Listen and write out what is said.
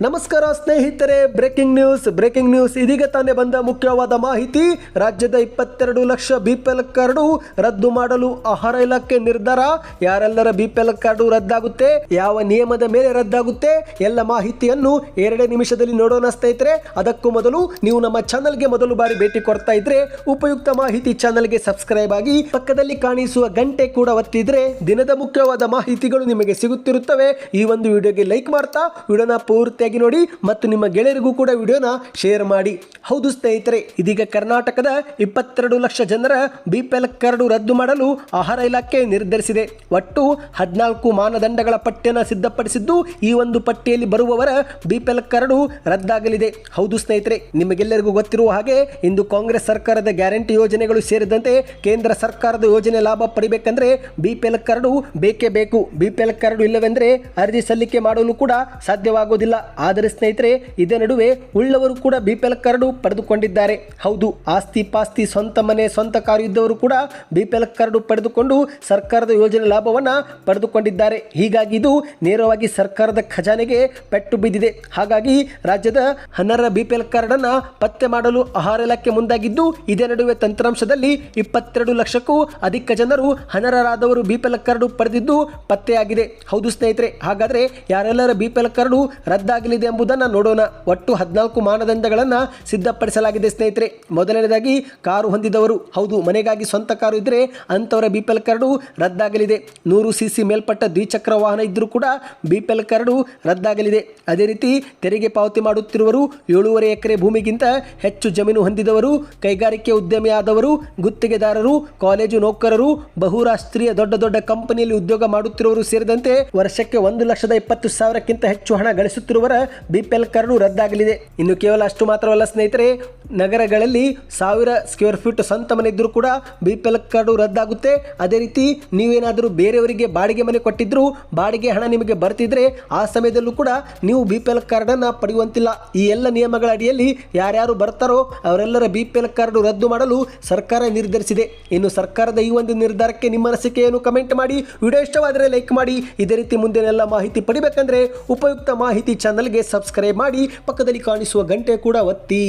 ನಮಸ್ಕಾರ ಸ್ನೇಹಿತರೆ breaking news breaking news ಇದೀಗ ತಾನೇ ಬಂದ ಮುಖ್ಯವಾದ ಮಾಹಿತಿ. ರಾಜ್ಯದ ಇಪ್ಪತ್ತೆರಡು lakh B P L card ರದ್ದು ಮಾಡಲು ಆಹಾರ ಇಲಾಖೆ ನಿರ್ಧಾರ. ಯಾರೆಲ್ಲರ ಬಿಪಿಎಲ್ ಕಾರ್ಡು ರದ್ದಾಗುತ್ತೆ, ಯಾವ ನಿಯಮದ ಮೇಲೆ ರದ್ದಾಗುತ್ತೆ, ಎಲ್ಲ ಮಾಹಿತಿಯನ್ನು ಎರಡೇ ನಿಮಿಷದಲ್ಲಿ ನೋಡೋಣ ಸ್ನೇಹಿತರೆ. ಅದಕ್ಕೂ ಮೊದಲು ನೀವು ನಮ್ಮ ಚಾನಲ್ಗೆ ಮೊದಲು ಬಾರಿ ಭೇಟಿ ಕೊಡ್ತಾ ಇದ್ರೆ, ಉಪಯುಕ್ತ ಮಾಹಿತಿ ಚಾನಲ್ಗೆ ಸಬ್ಸ್ಕ್ರೈಬ್ ಆಗಿ, ಪಕ್ಕದಲ್ಲಿ ಕಾಣಿಸುವ ಗಂಟೆ ಕೂಡ ಒತ್ತಿದ್ರೆ ದಿನದ ಮುಖ್ಯವಾದ ಮಾಹಿತಿಗಳು ನಿಮಗೆ ಸಿಗುತ್ತಿರುತ್ತವೆ. ಈ ಒಂದು ವಿಡಿಯೋಗೆ ಲೈಕ್ ಮಾಡ್ತಾ, ವಿಡಿಯೋನ ಪೂರ್ತಿಯಾಗಿ ನೋಡಿ ಮತ್ತು ನಿಮ್ಮ ಗೆಳೆಯರಿಗೂ ಕೂಡ ವಿಡಿಯೋನ ಶೇರ್ ಮಾಡಿ. ಹೌದು ಸ್ನೇಹಿತರೆ, ಇದೀಗ ಕರ್ನಾಟಕದ ಇಪ್ಪತ್ತೆರಡು ಲಕ್ಷ ಜನರ ಬಿಪಿಎಲ್ ಕಾರ್ಡು ರದ್ದು ಮಾಡಲು ಆಹಾರ ಇಲಾಖೆ ನಿರ್ಧರಿಸಿದೆ. ಒಟ್ಟು ಹದಿನಾಲ್ಕು ಮಾನದಂಡಗಳ ಪಟ್ಟಿಯನ್ನು ಸಿದ್ಧಪಡಿಸಿದ್ದು ಈ ಒಂದು ಪಟ್ಟಿಯಲ್ಲಿ ಬರುವವರ ಬಿಪಿಎಲ್ ಕಾರ್ಡು ರದ್ದಾಗಲಿದೆ. ಹೌದು ಸ್ನೇಹಿತರೆ, ನಿಮಗೆಲ್ಲರಿಗೂ ಗೊತ್ತಿರುವ ಹಾಗೆ ಇಂದು ಕಾಂಗ್ರೆಸ್ ಸರ್ಕಾರದ ಗ್ಯಾರಂಟಿ ಯೋಜನೆಗಳು ಸೇರಿದಂತೆ ಕೇಂದ್ರ ಸರ್ಕಾರದ ಯೋಜನೆ ಲಾಭ ಪಡಿಬೇಕಂದ್ರೆ ಬಿಪಿಎಲ್ ಕಾರ್ಡು ಬೇಕೇ ಬೇಕು. ಬಿಪಿಎಲ್ ಕಾರ್ಡು ಇಲ್ಲವೆಂದರೆ ಅರ್ಜಿ ಸಲ್ಲಿಕೆ ಮಾಡಲು ಕೂಡ ಸಾಧ್ಯವಾಗುವುದಿಲ್ಲ ಆದರೆ ಸ್ನೇಹಿತರೆ, ಇದೇ ನಡುವೆ ಉಳ್ಳವರು ಕೂಡ ಬಿಪಿಎಲ್ ಕಾರ್ಡು ಪಡೆದುಕೊಂಡಿದ್ದಾರೆ. ಹೌದು ಆಸ್ತಿ ಪಾಸ್ತಿ ಸ್ವಂತ ಮನೆ, ಸ್ವಂತ ಕಾರು ಇದ್ದವರು ಕೂಡ ಬಿಪಿಎಲ್ ಕಾರ್ಡು ಪಡೆದುಕೊಂಡು ಸರ್ಕಾರದ ಯೋಜನೆ ಲಾಭವನ್ನು ಪಡೆದುಕೊಂಡಿದ್ದಾರೆ. ಹೀಗಾಗಿ ಇದು ನೇರವಾಗಿ ಸರ್ಕಾರದ ಖಜಾನೆಗೆ ಪೆಟ್ಟು ಬಿದ್ದಿದೆ. ಹಾಗಾಗಿ ರಾಜ್ಯದ ಹನ್ನರ ಬಿಪಿಎಲ್ ಕಾರ್ಡನ್ನು ಪತ್ತೆ ಮಾಡಲು ಆಹಾರ ಇಲಾಖೆ ಮುಂದಾಗಿದ್ದು, ಇದೇ ನಡುವೆ ತಂತ್ರಾಂಶದಲ್ಲಿ ಇಪ್ಪತ್ತೆರಡು ಲಕ್ಷಕ್ಕೂ ಅಧಿಕ ಜನರು ಹನರರಾದವರು ಬಿಪಿಎಲ್ ಕಾರ್ಡು ಪಡೆದಿದ್ದು ಪತ್ತೆಯಾಗಿದೆ. ಹೌದು ಸ್ನೇಹಿತರೆ, ಹಾಗಾದರೆ ಯಾರೆಲ್ಲರ ಬಿಪಿಎಲ್ ಕಾರ್ಡು ರದ್ದಾಗಲಿದೆ ಎಂಬುದನ್ನು ನೋಡೋಣ. ಒಟ್ಟು ಹದಿನಾಲ್ಕು ಮಾನದಂಡಗಳನ್ನು ಸಿದ್ಧಪಡಿಸಲಾಗಿದೆ ಸ್ನೇಹಿತರೆ. ಮೊದಲನೇದಾಗಿ ಕಾರು ಹೊಂದಿದವರು. ಹೌದು, ಮನೆಗಾಗಿ ಸ್ವಂತ ಕಾರು ಇದ್ದರೆ ಅಂಥವರ ಬಿಪಿಎಲ್ ಕಾರ್ಡು ರದ್ದಾಗಲಿದೆ. ನೂರು ಸಿ ಸಿ ಮೇಲ್ಪಟ್ಟ ದ್ವಿಚಕ್ರ ವಾಹನ ಇದ್ದರೂ ಕೂಡ ಬಿಪಿಎಲ್ ಕಾರ್ಡು ರದ್ದಾಗಲಿದೆ. ಅದೇ ರೀತಿ ತೆರಿಗೆ ಪಾವತಿ ಮಾಡುತ್ತಿರುವರು ಏಳೂವರೆ ಎಕರೆ ಭೂಮಿಗಿಂತ ಹೆಚ್ಚು ಜಮೀನು ಹೊಂದಿದವರು, ಕೈಗಾರಿಕೆ ಉದ್ಯಮಿಯಾದವರು, ಗುತ್ತಿಗೆದಾರರು, ಕಾಲೇಜು ನೌಕರರು, ಬಹುರಾಷ್ಟ್ರೀಯ ದೊಡ್ಡ ದೊಡ್ಡ ಕಂಪನಿಯಲ್ಲಿ ಉದ್ಯೋಗ ಮಾಡುತ್ತಿರುವವರು ಸೇರಿದಂತೆ ವರ್ಷಕ್ಕೆ ಒಂದು ಲಕ್ಷದ ಇಪ್ಪತ್ತು ಸಾವಿರಕ್ಕಿಂತ ಹೆಚ್ಚು ಹಣ ಗಳಿಸುತ್ತಿರುವರ ಬಿಪಿಎಲ್ ಕಾರ್ಡು ರದ್ದಾಗಲಿದೆ. ಇನ್ನು ಕೇವಲ ಅಷ್ಟು ಮಾತ್ರವಲ್ಲ ಸ್ನೇಹಿತರೆ, ನಗರಗಳಲ್ಲಿ ಸಾವಿರ ಸ್ಕ್ವೇರ್ ಫೀಟ್ ಸ್ವಂತ ಮನೆ ಇದ್ದರೂ ಕೂಡ ಬಿಪಿಎಲ್ ಕಾರ್ಡು ರದ್ದಾಗುತ್ತೆ. ಅದೇ ರೀತಿ ನೀವೇನಾದರೂ ಬೇರೆಯವರಿಗೆ ಬಾಡಿಗೆ ಮನೆ ಕೊಟ್ಟಿದ್ರು ಬಾಡಿಗೆ ಹಣ ನಿಮಗೆ ಬರ್ತಿದ್ರೆ ಆ ಸಮಯದಲ್ಲೂ ಕೂಡ ನೀವು ಬಿ ಪಿ ಎಲ್ ಪಡೆಯುವಂತಿಲ್ಲ. ಈ ಎಲ್ಲ ನಿಯಮಗಳ ಅಡಿಯಲ್ಲಿ ಯಾರ್ಯಾರು ಬರ್ತಾರೋ ಅವರೆಲ್ಲರ ಬಿ ಪಿ ಎಲ್ ಕಾರ್ಡು ರದ್ದು ಮಾಡಲು ಸರ್ಕಾರ ನಿರ್ಧರಿಸಿದೆ. ಇನ್ನು ಸರ್ಕಾರದ ಈ ಒಂದು ನಿರ್ಧಾರಕ್ಕೆ ನಿಮ್ಮ ಅನಿಸಿಕೆಯನ್ನು ಕಮೆಂಟ್ ಮಾಡಿ. ವಿಡಿಯೋ ಇಷ್ಟವಾದರೆ ಲೈಕ್ ಮಾಡಿ. ಇದೇ ರೀತಿ ಮುಂದಿನೆಲ್ಲ ಮಾಹಿತಿ ಪಡಿಬೇಕಂದ್ರೆ ಉಪಯುಕ್ತ ಮಾಹಿತಿ ಚಾನಲ್ಗೆ ಸಬ್ಸ್ಕ್ರೈಬ್ ಮಾಡಿ ಪಕ್ಕದಲ್ಲಿ ಕಾಣಿಸುವ ಗಂಟೆ ಕೂಡ ಒತ್ತಿ.